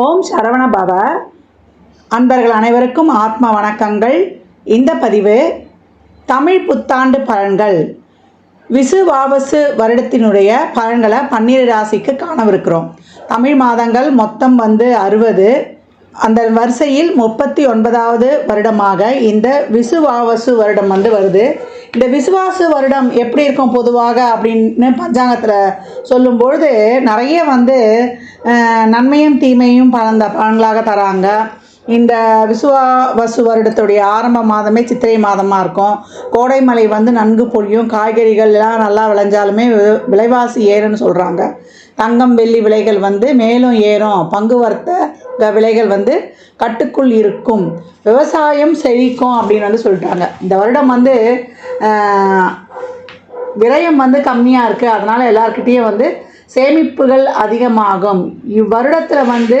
ஓம் சரவண பவ. அன்பர்கள் அனைவருக்கும் ஆத்ம வணக்கங்கள். இந்த பதிவு தமிழ் புத்தாண்டு பலன்கள். விசுவாவசு வருடத்தினுடைய பலன்களை பன்னிரு ராசிக்கு காணவிருக்கிறோம். தமிழ் மாதங்கள் மொத்தம் வந்து அறுபது. அந்த வரிசையில் முப்பத்தி ஒன்பதாவது வருடமாக இந்த விசுவாவசு வருடம் வந்து வருது. இந்த விசுவாச வருடம் எப்படி இருக்கும் பொதுவாக அப்படின்னு பஞ்சாங்கத்தில் சொல்லும்பொழுது நிறைய வந்து நன்மையும் தீமையும் பலந்த பலன்களாக தராங்க. இந்த விசுவாவசு வருடத்துடைய ஆரம்ப மாதமே சித்திரை மாதமாக இருக்கும். கோடை மழை வந்து நன்கு பொழியும். காய்கறிகள் எல்லாம் நல்லா விளைஞ்சாலுமே விலைவாசி ஏறுன்னு சொல்கிறாங்க தங்கம் வெள்ளி விலைகள் வந்து மேலும் ஏறும். பங்கு வர்த்தக விலைகள் வந்து கட்டுக்குள் இருக்கும். விவசாயம் செழிக்கும் அப்படின்னு வந்து சொல்லிட்டாங்க. இந்த வருடம் வந்து விரயம் வந்து கம்மியாக இருக்குது அதனால் எல்லாருக்கிட்டேயும் வந்து சேமிப்புகள் அதிகமாகும். இவ்வருடத்தில் வந்து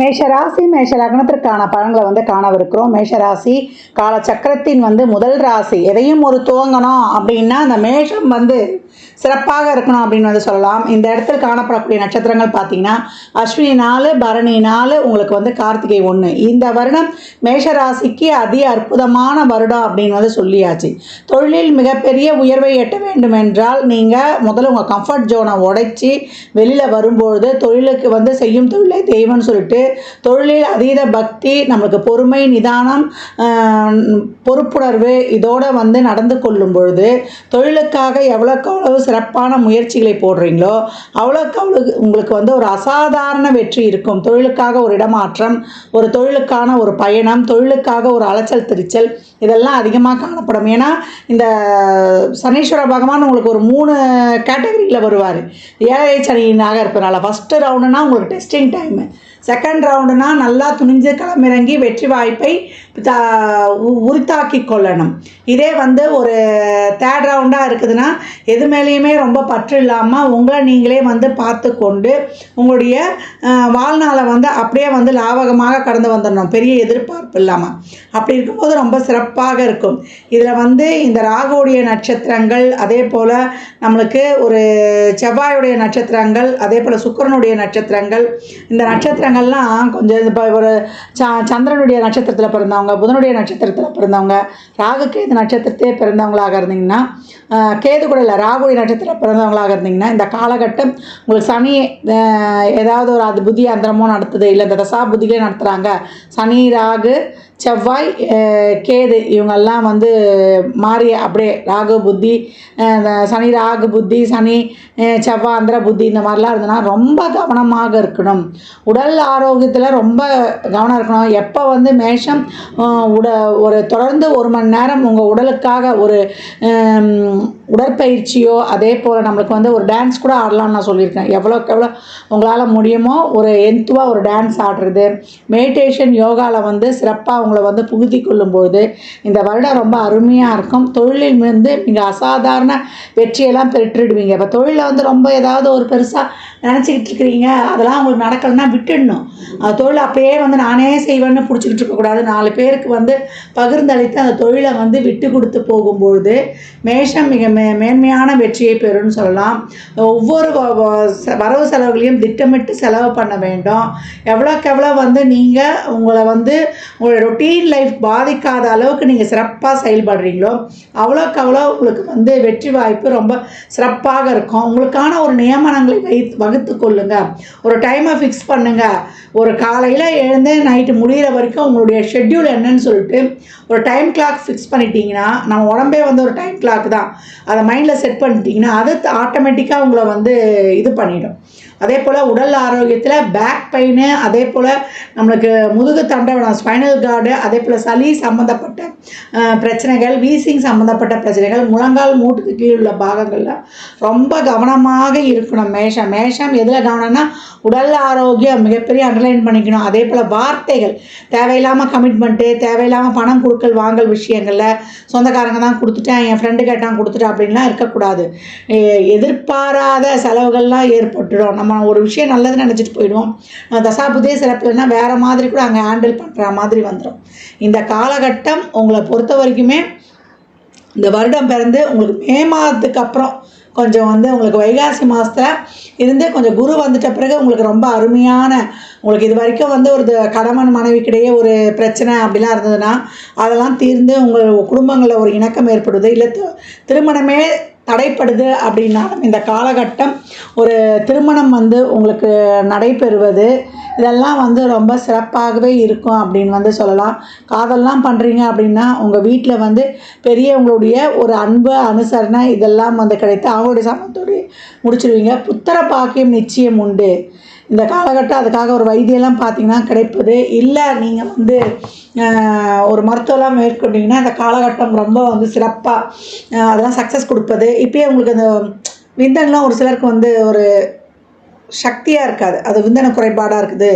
மேஷராசி மேஷ லக்னத்திற்கான பலன்களை வந்து காணவிருக்கிறோம். மேஷராசி கால சக்கரத்தின் வந்து முதல் ராசி. எதையும் ஒரு துவங்கணும் அப்படின்னா அந்த மேஷம் வந்து சிறப்பாக இருக்கணும் அப்படின்னு வந்து சொல்லலாம். இந்த இடத்துல காணப்படக்கூடிய நட்சத்திரங்கள் பார்த்தீங்கன்னா அஸ்வினி நாலு பரணி நாலு உங்களுக்கு வந்து கார்த்திகை ஒன்று இந்த வருடம் மேஷராசிக்கு அதி அற்புதமான வருடம் அப்படின்னு வந்து சொல்லியாச்சு. தொழிலில் மிகப்பெரிய உயர்வை எட்ட வேண்டும் என்றால் நீங்கள் முதல்ல உங்கள் கம்ஃபர்ட் ஜோனை உடைச்சி வெளியில் வரும்பொழுது தொழிலுக்கு வந்து செய்யும் தொழிலை தெய்வம்னு சொல்லிட்டு தொழிலில் அதீத பக்தி நம்மளுக்கு பொறுமை நிதானம் பொறுப்புணர்வு இதோடு வந்து நடந்து கொள்ளும் பொழுது தொழிலுக்காக எவ்வளோக்கு அவ்வளவு சிறப்பான முயற்சிகளை போடுறீங்களோ அவ்வளோக்கு அவ்வளவு உங்களுக்கு வந்து ஒரு அசாதாரண வெற்றி இருக்கும். தொழிலுக்காக ஒரு இடமாற்றம் ஒரு தொழிலுக்கான ஒரு பயணம் தொழிலுக்காக ஒரு அலைச்சல் திருச்சல் இதெல்லாம் அதிகமாக காணப்படும். ஏன்னா இந்த சனீஸ்வர பகவான் உங்களுக்கு ஒரு மூணு கேட்டகரியில் வருவார். ஏழை சனியினாக இருப்பதனால ஃபஸ்ட்டு ரவுண்டுனா உங்களுக்கு டெஸ்டிங் டைமு செகண்ட் ரவுண்டுனா நல்லா துணிஞ்சு களமிறங்கி வெற்றி வாய்ப்பை உ- உரித்தாக்கி கொள்ளணும். இதே வந்து ஒரு தேர்ட் ரவுண்டாக இருக்குதுன்னா எது மேலேயுமே ரொம்ப பற்று இல்லாமல் உங்களை நீங்களே வந்து பார்த்து கொண்டு உங்களுடைய வாழ்நாளை வந்து அப்படியே வந்து லாவகமாக கடந்து வந்துடணும். பெரிய எதிர்பார்ப்பு இல்லாமல் அப்படி இருக்கும்போது ரொம்ப சிறப்பாக இருக்கும். இதில் வந்து இந்த ராகுடைய நட்சத்திரங்கள் அதே போல் நம்மளுக்கு ஒரு செவ்வாயுடைய நட்சத்திரங்கள் அதே போல் சுக்கிரனுடைய நட்சத்திரங்கள் இந்த நட்சத்திரங்கள் நட்சத்திரங்கள்லாம் கொஞ்சம் இப்போ ஒரு ச சந்திரனுடைய நட்சத்திரத்தில் பிறந்தவங்க புதனுடைய நட்சத்திரத்தில் பிறந்தவங்க ராகு கேது நட்சத்திரத்தையே பிறந்தவங்களாக இருந்தீங்கன்னா கேது கூட இல்லை ராகுடைய நட்சத்திரம் பிறந்தவங்களாக இருந்தீங்கன்னா இந்த காலகட்டம் உங்களுக்கு சனி ஏதாவது ஒரு அது புத்தி அந்தரமோ நடத்துது இல்லை இந்த தசா புத்திகளே நடத்துகிறாங்க சனி ராகு செவ்வாய் கேது இவங்கெல்லாம் வந்து மாறி அப்படியே ராகு புத்தி இந்த சனி ராகு புத்தி சனி செவ்வாய் அந்திர புத்தி இந்த மாதிரிலாம் இருந்ததுன்னா ரொம்ப கவனமாக இருக்கணும். உடல் ஆரோக்கியத்தில் ரொம்ப கவனம் இருக்கணும். எப்போ வந்து மேஷம் உட ஒரு தொடர்ந்து ஒரு மணி நேரம் உங்கள் உடலுக்காக ஒரு உடற்பயிற்சியோ அதே போல் நம்மளுக்கு வந்து ஒரு டான்ஸ் கூட ஆடலாம்னு நான் சொல்லியிருக்கேன். எவ்வளோக்கு எவ்வளோ உங்களால் முடியுமோ ஒரு எந்துவாக ஒரு டான்ஸ் ஆடுறது. மெடிடேஷன் யோகாவில் வந்து சிறப்பாக உங்களை வந்து புகுதி கொள்ளும்போது இந்த வருடம் ரொம்ப அருமையாக இருக்கும். தொழிலில் வந்து நீங்கள் அசாதாரண வெற்றியெல்லாம் பெற்றுடுவீங்க இப்போ தொழிலில் வந்து ரொம்ப ஏதாவது ஒரு பெருசாக நினச்சிக்கிட்டு இருக்கிறீங்க? அதெல்லாம் உங்களுக்கு நடக்கலைன்னா விட்டுடணும். அந்த தொழில் அப்படியே வந்து நானே செய்வேன்னு பிடிச்சிக்கிட்டு இருக்கக்கூடாது நாலு பேருக்கு வந்து பகிர்ந்தளித்து அந்த தொழிலை வந்து விட்டு கொடுத்து போகும்பொழுது மேஷம் மிக மே மேன்மையான வெற்றியை பெறும்னு சொல்லலாம். ஒவ்வொரு வ- வ- வரவு செலவுகளையும் திட்டமிட்டு செலவு பண்ண வேண்டும். எவ்வளோக்கு எவ்வளோ வந்து நீங்கள் உங்களை வந்து உங்களோட ரொட்டீன் லைஃப் பாதிக்காத அளவுக்கு நீங்கள் சிறப்பாக செயல்படுறீங்களோ அவ்வளோக்கு அவ்வளோ உங்களுக்கு வந்து வெற்றி வாய்ப்பு ரொம்ப சிறப்பாக இருக்கும். உங்களுக்கான ஒரு நியமனங்களை வை வகுத்து கொள்ளுங்க. ஒரு டைமை ஃபிக்ஸ் பண்ணுங்க. ஒரு காலையில் எழுந்து நைட்டு முடிகிற வரைக்கும் உங்களுடைய ஷெட்யூல் என்னன்னு சொல்லிட்டு ஒரு டைம் கிளாக் ஃபிக்ஸ் பண்ணிட்டீங்கன்னா நம்ம உடம்பே வந்து ஒரு டைம் கிளாக் தான். அதை மைண்டில் செட் பண்ணிட்டீங்கன்னா அது ஆட்டோமேட்டிக்காக உங்களை வந்து இது பண்ணிடும். அதே போல் உடல் ஆரோக்கியத்தில் பேக் பெயின் அதே போல் நம்மளுக்கு முதுகு தண்டவனம் ஸ்பைனல் கார்டு அதே போல் சளி சம்மந்தப்பட்ட பிரச்சனைகள் வீசிங் சம்மந்தப்பட்ட பிரச்சனைகள் முழங்கால் மூட்டுக்கு கீழ் உள்ள பாகங்களில் ரொம்ப கவனமாக இருக்கணும். மேஷம் மேஷம் எதில் கவனம்னா உடல் ஆரோக்கியம் மிகப்பெரிய அண்டர்லைன் பண்ணிக்கணும். அதே போல் வார்த்தைகள் தேவையில்லாமல் கமிட்மெண்ட்டு தேவையில்லாமல் பணம் கொடுக்கல் வாங்கல் விஷயங்களில் சொந்தக்காரங்க தான் கொடுத்துட்டேன் என் ஃப்ரெண்டு கேட்டான் கொடுத்துட்டேன் அப்படின்லாம் இருக்கக்கூடாது. எதிர்பாராத செலவுகள்லாம் ஏற்பட்டுடும். நம்ம ஒரு விஷயம் நல்லதுன்னு நினச்சிட்டு போயிடுவோம். நம்ம தசாபுதே சிறப்புலன்னா வேறு மாதிரி கூட அங்கே ஹேண்டில் பண்ணுற மாதிரி வந்துடும் இந்த காலகட்டம் உங்களை பொறுத்த வரைக்குமே இந்த வருடம் பிறந்து உங்களுக்கு மே மாதத்துக்கு அப்புறம் கொஞ்சம் வந்து உங்களுக்கு வைகாசி மாதத்தில் இருந்தே கொஞ்சம் குரு வந்துட்ட பிறகு உங்களுக்கு ரொம்ப அருமையான உங்களுக்கு இது வரைக்கும் வந்து ஒரு த- கணவன் மனைவிக்கிடையே ஒரு பிரச்சனை அப்படிலாம் இருந்ததுன்னா அதெல்லாம் தீர்ந்து உங்கள் குடும்பங்களில் ஒரு இணக்கம் ஏற்படுது. இல்லை திருமணமே தடைப்படுது அப்படின்னாலும் இந்த காலகட்டம் ஒரு திருமணம் வந்து உங்களுக்கு நடைபெறுவது இதெல்லாம் வந்து ரொம்ப சிறப்பாகவே இருக்கும் அப்படின்னு வந்து சொல்லலாம். காதல்லாம் பண்ணுறீங்க அப்படின்னா உங்கள் வீட்டில் வந்து பெரியவங்களுடைய ஒரு அன்பு அனுசரணை இதெல்லாம் வந்து கிடைத்து அவங்களுடைய சமத்தோடு முடிச்சிருவீங்க. புத்திர பாக்கியம் நிச்சயம் உண்டு. இந்த காலகட்டம் அதுக்காக ஒரு வைத்தியெல்லாம் பார்த்தீங்கன்னா கிடைப்பது. இல்லை நீங்கள் வந்து ஒரு மருத்துவம்லாம் மேற்கொண்டீங்கன்னா இந்த காலகட்டம் ரொம்ப வந்து சிறப்பாக அதெல்லாம் சக்ஸஸ் கொடுப்பது. இப்போயே உங்களுக்கு அந்த விந்தன்லாம் ஒரு சிலருக்கு வந்து ஒரு சக்தியாக இருக்காது. அது விந்தன குறைபாடாக இருக்குது.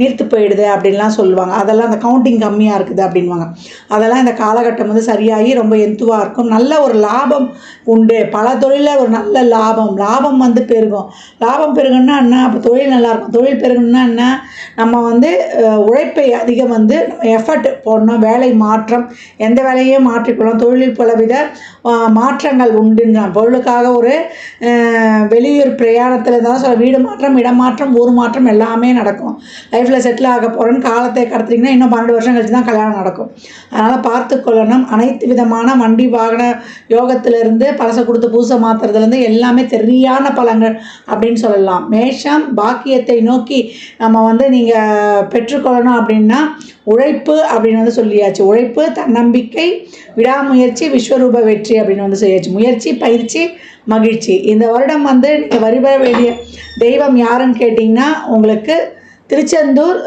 நீர்த்து போயிடுது அப்படின்லாம் சொல்லுவாங்க. அதெல்லாம் அந்த கவுண்டிங் கம்மியாக இருக்குது அப்படின்வாங்க அதெல்லாம் இந்த காலகட்டம் வந்து சரியாகி ரொம்ப எந்துவாக இருக்கும். நல்ல ஒரு லாபம் உண்டு. பல தொழிலில் ஒரு நல்ல லாபம். லாபம் வந்து பெருகும். லாபம் பெருகுன்னா என்ன? அப்போ தொழில் நல்லாயிருக்கும் தொழில் பெருகணும்னா என்ன? நம்ம வந்து உழைப்பை அதிகம் வந்து எஃபர்ட் போடணும். வேலை மாற்றம். எந்த வேலையே மாற்றிக்கொள்ளலாம் தொழிலில் பலவித மாற்றங்கள் உண்டுங்க பொருளுக்காக ஒரு வெளியூர் பிரயாணத்தில் தான் சொல்ல வீடு மாற்றம் இடமாற்றம் ஊர் மாற்றம் எல்லாமே நடக்கும். லைஃப்பில் செட்டில் ஆக போகிறோன்னு காலத்தை கடத்துறீங்கன்னா இன்னும் பன்னெண்டு வருஷம் கழிச்சு தான் கல்யாணம் நடக்கும். அதனால் பார்த்துக்கொள்ளணும் அனைத்து விதமான வண்டி வாகன யோகத்திலிருந்து பழசை கொடுத்து பூசை மாற்றுறதுலேருந்து எல்லாமே சரியான பலங்கள் அப்படின்னு சொல்லலாம். மேஷம் பாக்கியத்தை நோக்கி நம்ம வந்து நீங்கள் பெற்றுக்கொள்ளணும் அப்படின்னா உழைப்பு அப்படின்னு வந்து சொல்லியாச்சு. உழைப்பு தன்னம்பிக்கை விடாமுயற்சி விஸ்வரூப வெற்றி அப்படின்னு வந்து சொல்லியாச்சு. முயற்சி பயிற்சி மகிழ்ச்சி. இந்த வருடம் வந்து நீங்கள் வழிபட வேண்டிய தெய்வம் யாருன்னு கேட்டிங்கன்னா உங்களுக்கு திருச்செந்தூர்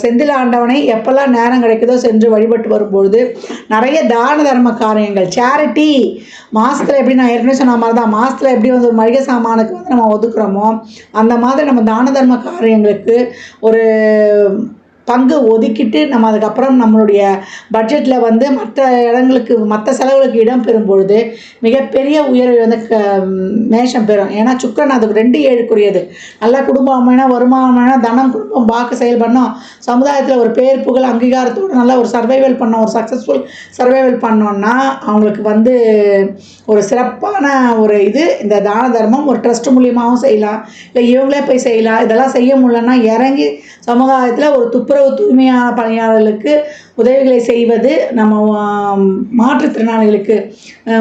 செந்தில் ஆண்டவனை எப்போல்லாம் நேரம் கிடைக்குதோ சென்று வழிபட்டு வரும்பொழுது நிறைய தான தர்ம காரியங்கள். சேரிட்டி மாதத்தில் எப்படி நான் ஏற்கனவே சொன்ன மாதிரி தான் மாதத்தில் எப்படி வந்து ஒரு மளிகை சாமானுக்கு வந்து நம்ம ஒதுக்குறோமோ அந்த மாதிரி நம்ம தான தர்ம காரியங்களுக்கு ஒரு பங்கு ஒதுக்கிட்டு நம்ம அதுக்கப்புறம் நம்மளுடைய பட்ஜெட்டில் வந்து மற்ற இடங்களுக்கு மற்ற செலவுகளுக்கு இடம் பெறும்பொழுது மிகப்பெரிய உயர்வு வந்து க மேஷம் பெறும். ஏன்னா சுக்கரன் அதுக்கு ரெண்டு ஏழுக்குரியது. நல்ல குடும்பமான வருமானமான தனம் குடும்பம் பார்க்க செயல்படணும் சமுதாயத்தில் ஒரு பேர் புகழ் அங்கீகாரத்தோடு நல்ல ஒரு சர்வைவல் பண்ண ஒரு சக்ஸஸ்ஃபுல் சர்வைவல் பண்ணோன்னா அவங்களுக்கு வந்து ஒரு சிறப்பான ஒரு இது இந்த தான தர்மம் ஒரு ட்ரஸ்ட் மூலியமாகவும் செய்யலாம். இல்லை இவங்களே போய் செய்யலாம். இதெல்லாம் செய்ய முடியலன்னா இறங்கி சமுதாயத்தில் ஒரு துப்பு துப்புரவு தூய்மையான பணியாளர்களுக்கு உதவிகளை செய்வது நம்ம மாற்றுத்திறனாளிகளுக்கு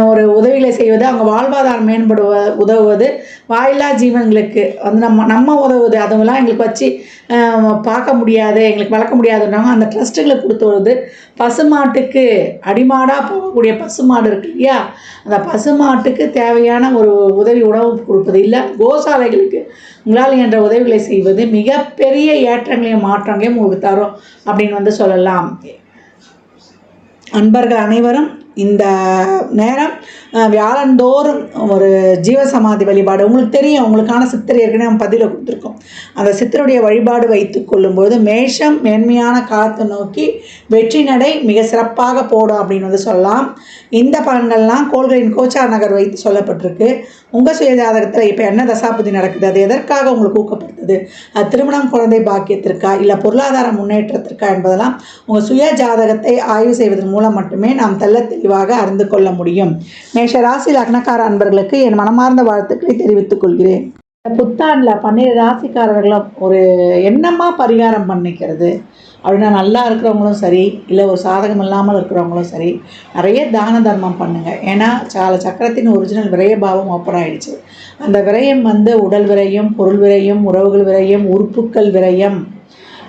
ஒரு உதவிகளை செய்வது அவங்க வாழ்வாதாரம் மேம்படுவ உதவுவது வாயில்லா ஜீவன்களுக்கு வந்து நம்ம நம்ம உதவுவது அதுவெல்லாம் எங்களுக்கு வச்சு பார்க்க முடியாது எங்களுக்கு வளர்க்க முடியாதுன்றவங்க அந்த ட்ரஸ்ட்டுகளுக்கு கொடுத்துவது பசுமாட்டுக்கு அடிமாடாக போகக்கூடிய பசுமாடு இருக்கு இல்லையா? அந்த பசுமாட்டுக்கு தேவையான ஒரு உதவி உணவு கொடுப்பது இல்லை. கோசாலைகளுக்கு உங்களால் என்ற உதவிகளை செய்வது மிகப்பெரிய ஏற்றங்களையும் மாற்றங்களையும் உங்களுக்கு தரும் அப்படின்னு வந்து சொல்லலாம். அன்பர்கள் அனைவரும் இந்த நேரம் வியாழந்தோறும் ஒரு ஜீவசமாதி வழிபாடு. உங்களுக்கு தெரியும் உங்களுக்கான சித்தர் ஏற்கனவே நம்ம பதிவில் கொடுத்துருக்கோம். அந்த சித்தருடைய வழிபாடு வைத்து கொள்ளும்போது மேஷம் மேன்மையான காலத்தை நோக்கி வெற்றி நடை மிக சிறப்பாக போடும் அப்படின்னு வந்து சொல்லலாம். இந்த பலன்கள்லாம் கோள்களின் கோச்சார் நகர் வைத்து சொல்லப்பட்டிருக்கு. உங்கள் சுய ஜாதகத்தில் இப்போ என்ன தசாபதி நடக்குது? அது எதற்காக உங்களுக்கு ஊக்கப்படுத்துது? அது திருமணம் குழந்தை பாக்கியத்திற்கா? இல்லை பொருளாதார முன்னேற்றத்திற்கா என்பதெல்லாம் உங்கள் சுய ஜாதகத்தை ஆய்வு செய்வதன் மூலம் மட்டுமே நாம் தெள்ள தெளிவாக அறிந்து கொள்ள முடியும். மேஷ ராசி லக்னக்கார அன்பர்களுக்கு என் மனமார்ந்த வாழ்த்துக்களை தெரிவித்துக் கொள்கிறேன். இந்த புத்தாண்டில் பன்னிரு ராசிக்காரர்களும் ஒரு என்னமா பரிகாரம் பண்ணிக்கிறது. அப்படின்னா நல்லா இருக்கிறவங்களும் சரி இல்லை ஒரு சாதகம் இல்லாமல் இருக்கிறவங்களும் சரி நிறைய தான தர்மம் பண்ணுங்கள் ஏன்னா சால சக்கரத்தின் ஒரிஜினல் விரயபாவம் ஓப்பன் ஆகிடுச்சு அந்த விரயம் வந்து உடல் விரயம் பொருள் விரயம் உறவுகள் விரயம் உறுப்புக்கள் விரயம்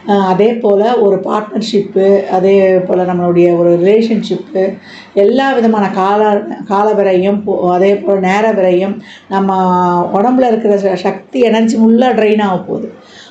அதே போல் ஒரு பார்ட்னர்ஷிப்பு அதே போல் நம்மளுடைய ஒரு ரிலேஷன்ஷிப்பு எல்லா விதமான கால கால போ- அதே போல் நேர விரையும் நம்ம உடம்புல இருக்கிற சக்தி எனர்ஜி ஃபுல்லாக ட்ரெயின் ஆக போகுது.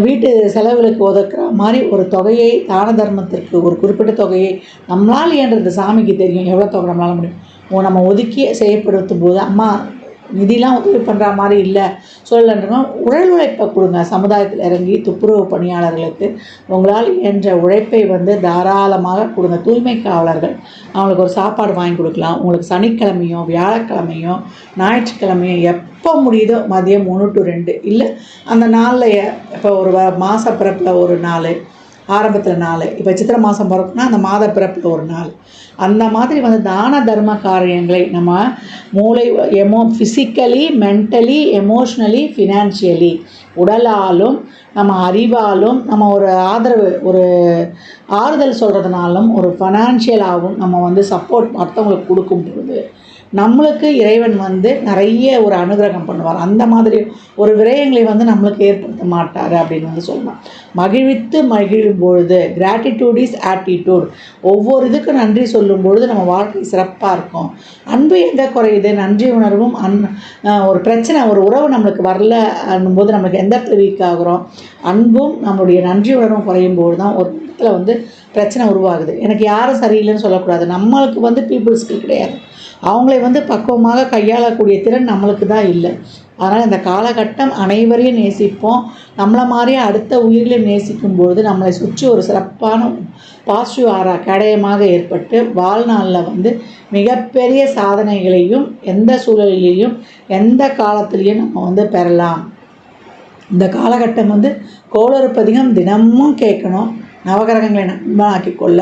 வீட்டு செலவுகளுக்கு ஒதுக்குற மாதிரி ஒரு தொகையை தான தர்மத்திற்கு ஒரு குறிப்பிட்ட தொகையை நம்மளால் ஏன்றது சாமிக்கு தெரியும்? எவ்வளோ தொகை நம்மளால் முடியும்? நம்ம ஒதுக்கி செயற்படுத்தும் போது அம்மா நிதிலாம் உதவி பண்ணுற மாதிரி இல்லை. சொல்லலைன்னா உடல் உழைப்பை கொடுங்க. சமுதாயத்தில் இறங்கி துப்புரவு பணியாளர்களுக்கு உங்களால் இயன்ற உழைப்பை வந்து தாராளமாக கொடுங்க. தூய்மை காவலர்கள் அவங்களுக்கு ஒரு சாப்பாடு வாங்கி கொடுக்கலாம். உங்களுக்கு சனிக்கிழமையும் வியாழக்கிழமையும் ஞாயிற்றுக்கிழமையும் எப்போ முடியுதோ மதியம் ஒன்று டு ரெண்டு. இல்லை அந்த நாளில் இப்போ ஒரு வ- பிறப்பில் ஒரு நாள் ஆரம்பத்தில் நாள். இப்போ சித்திரை மாதம் பிறப்புனா அந்த மாத பிறப்பில் ஒரு நாள். அந்த மாதிரி வந்து தான தர்ம காரியங்களை நம்ம மூளை எமோ ஃபிசிக்கலி மென்டலி எமோஷ்னலி ஃபினான்ஷியலி உடலாலும் நம்ம அறிவாலும் நம்ம ஒரு ஆதரவு ஒரு ஆறுதல் சொல்கிறதுனாலும் ஒரு ஃபைனான்ஷியலாகவும் நம்ம வந்து சப்போர்ட் மற்றவங்களுக்கு கொடுக்கும் பொழுது நம்மளுக்கு இறைவன் வந்து நிறைய ஒரு அனுகிரகம் பண்ணுவார். அந்த மாதிரி ஒரு விரயங்களை வந்து நம்மளுக்கு ஏற்படுத்த மாட்டார் அப்படின்னு வந்து சொல்லலாம். மகிழ்வித்து மகிழும் பொழுது கிராட்டிடியூட் இஸ் ஆட்டிடியூட் ஒவ்வொரு இதுக்கும் நன்றி சொல்லும் பொழுது நம்ம வாழ்க்கை சிறப்பாக இருக்கும். அன்பு எங்கே குறையுது? நன்றி உணர்வும் அன் ஒரு பிரச்சனை ஒரு உறவு நம்மளுக்கு வரல போது நம்மளுக்கு எந்த இடத்துல வீக் ஆகுறோம்? அன்பும் நம்மளுடைய நன்றி உணர்வும் குறையும் போது தான் ஒரு இடத்துல வந்து பிரச்சனை உருவாகுது. எனக்கு யாரும் சரியில்லைன்னு சொல்லக்கூடாது. நம்மளுக்கு வந்து பீப்புள்ஸ்க்கு கிடையாது. அவங்களே வந்து பக்குவமாக கையாளக்கூடிய திறன் நம்மளுக்கு தான் இல்லை. அதனால் இந்த காலகட்டம் அனைவரையும் நேசிப்போம். நம்மளை மாதிரியே அடுத்த உயிர்களையும் நேசிக்கும் பொழுது நம்மளை சுற்றி ஒரு சிறப்பான பாசிட்டிவ் ஆரா கேடயமாக ஏற்பட்டு வாழ்நாளில் வந்து மிகப்பெரிய சாதனைகளையும் எந்த சூழலிலையும் எந்த காலத்திலையும் நம்ம வந்து பெறலாம். இந்த காலகட்டம் வந்து கோளறுப்பதிகம் தினமும் கேட்கணும். நவகிரகங்களை நண்பனாக்கி கொள்ள.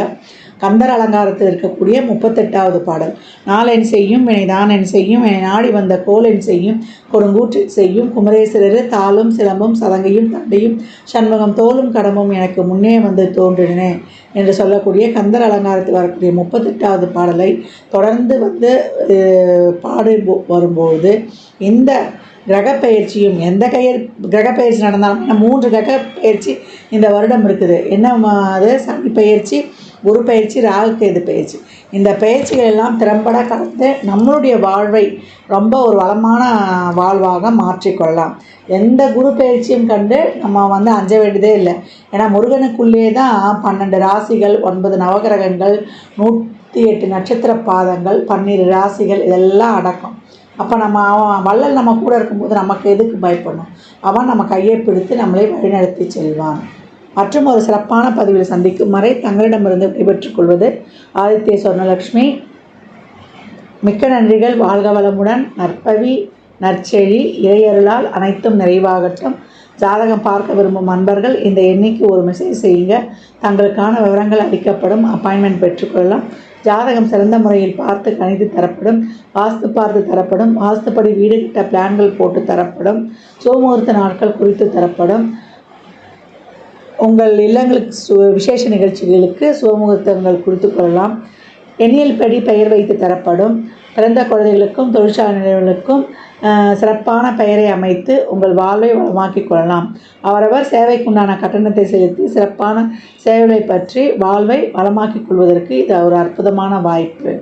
கந்தர் அலங்காரத்தில் இருக்கக்கூடிய முப்பத்தெட்டாவது பாடல். நாளென் செய்யும் வினை தானென் செய்யும் என நாடி வந்த கோலென் செய்யும் கொடுங்கூற்றில் செய்யும் குமரேஸ்வரர் தாளும் சிலம்பும் சதங்கையும் தண்டையும் சண்முகம் தோலும் கடமும் எனக்கு முன்னே வந்து தோன்றினே என்று சொல்லக்கூடிய கந்தர் அலங்காரத்தில் வரக்கூடிய முப்பத்தெட்டாவது பாடலை தொடர்ந்து வந்து பாடு பாடி போ- வரும்பொழுது இந்த கிரகப்பெயர்ச்சியும் எந்த கயிர் கிரகப்பெயர்ச்சி நடந்தாலும் ஏன்னா மூன்று கிரகப்பெயர்ச்சி இந்த வருடம் இருக்குது. என்ன அது? சனி பயிற்சி குரு பயிற்சி ராகு கேது பயிற்சி? இந்த பயிற்சிகள் எல்லாம் திறம்பட கலந்து நம்மளுடைய வாழ்வை ரொம்ப ஒரு வளமான வாழ்வாக மாற்றிக்கொள்ளலாம். எந்த குரு பயிற்சியும் கண்டு நம்ம வந்து அஞ்ச வேண்டியதே இல்லை. ஏன்னா முருகனுக்குள்ளே தான் பன்னெண்டு ராசிகள் ஒன்பது நவகிரகங்கள் நூற்றி எட்டு நட்சத்திர பாதங்கள் பன்னிரு ராசிகள் இதெல்லாம் அடக்கம். அப்போ நம்ம அவன் வள்ளல் நம்ம கூட இருக்கும்போது நமக்கு எதுக்கு பயப்படணும்? அவன் நம்ம கையை பிடித்து நம்மளை வழிநடத்தி செல்வான். மற்றும் ஒரு சிறப்பான பதிவில் சந்திக்கும் வரை தங்களிடமிருந்து விடைபெற்றுக் கொள்வது ஆதித்ய சொர்ணலக்ஷ்மி. மிக்க நன்றிகள். வாழ்க வளமுடன். நற்பவி நற்செழி இறையருளால் அனைத்தும் நிறைவாகட்டும். ஜாதகம் பார்க்க விரும்பும் அன்பர்கள் இந்த எண்ணிக்கு ஒரு மெசேஜ் செய்யுங்க. தங்களுக்கான விவரங்கள் அளிக்கப்படும். அப்பாயின்மெண்ட் பெற்றுக்கொள்ளலாம் ஜாதகம் சிறந்த முறையில் பார்த்து கணித்து தரப்படும். வாஸ்து பார்த்து தரப்படும். வாஸ்துப்படி வீடு கட்ட பிளான்கள் போட்டு தரப்படும். சோமுகூர்த்த நாட்கள் குறித்து தரப்படும். உங்கள் இல்லங்களுக்கு சு விசேஷ நிகழ்ச்சிகளுக்கு சுகமுகூர்த்தங்கள் கொடுத்து கொள்ளலாம். எண்ணியல் படி பெயர் வைத்து தரப்படும். பிறந்த குழந்தைகளுக்கும் தொழிற்சாலை நிலையங்களுக்கும் சிறப்பான பெயரை அமைத்து உங்கள் வாழ்வை வளமாக்கிக் கொள்ளலாம். அவரவர் சேவைக்குண்டான கட்டணத்தை செலுத்தி சிறப்பான சேவைகளை பற்றி வாழ்வை வளமாக்கிக் கொள்வதற்கு இது ஒரு அற்புதமான வாய்ப்பு.